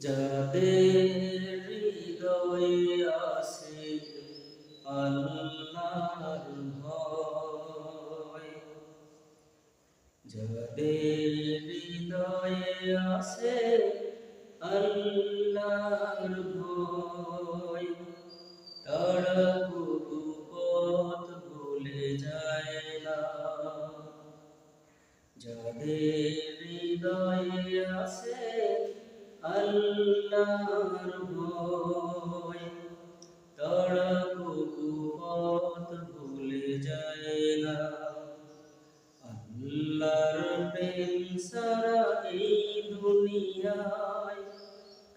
যাদের হৃদয়ে আছে আল্লাহর ভয়। যাদের হৃদয়ে আছে আল্লাহর ভয়। তারা পথ যায় না। যাদের হৃদয়ে আছে আল্লাহর ভয়। তারা কবু পথ ভুলে যায় না। আল্লাহর প্রেম সারা এই দুনিয়ায়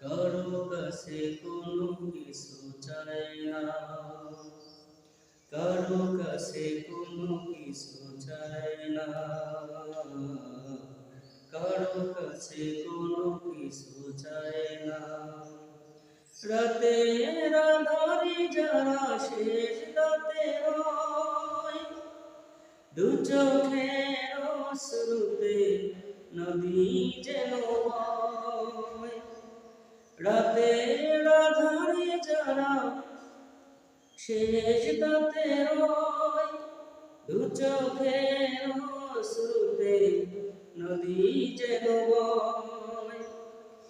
কারও কাছে কোনো কিছু চায় না। কারও কাছে কিছু চায় না রাতে রাধারি যারা শেষ রাতে দু চোখের শ্রুতে নদী যেন রাতে রাধারি যারা শেষ দাতে রয়, দু চোখের শ্রুতে নদী যেন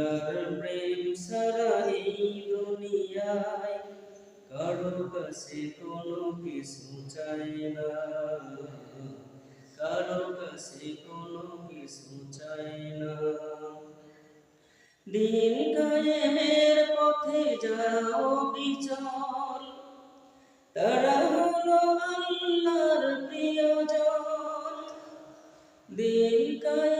আল্লাহর প্রেম সারা এই দুনিয়ায় কারও কাছে কোনো কিছু চায় না। কারও কাছে কোনো কিছু চায় না। দিন কায়েমের পথে যাও বিচল। তারা হলো আল্লাহর প্রিয়জন দিন কায়েমের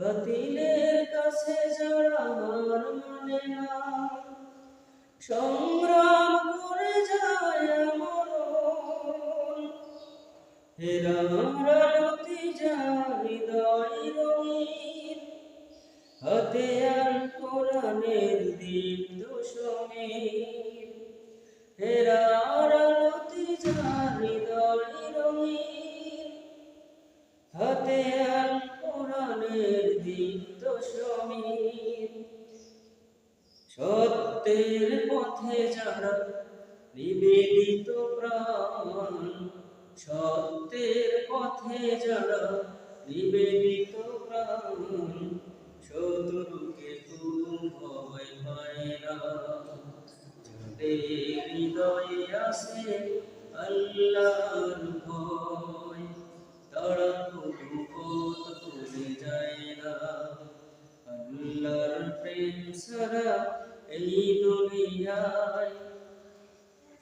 বাতিলের কাছে যারা হার মানে না সংগ্রাম করে যায় মরণ হেরামতি যায় হৃদয় রঙিন। হাতে আল কোরআনের দীপ্ত সমীর হেরারতি যায় হৃদয় সমীর সত্যের পথে যারা নিবেদিত প্রাণ, সত্যের পথে যারা নিবেদিত প্রাণ, শত্রুকে ভয় পায় না যাদের হৃদয়ে আসে আল্লাহর ভয়, তারা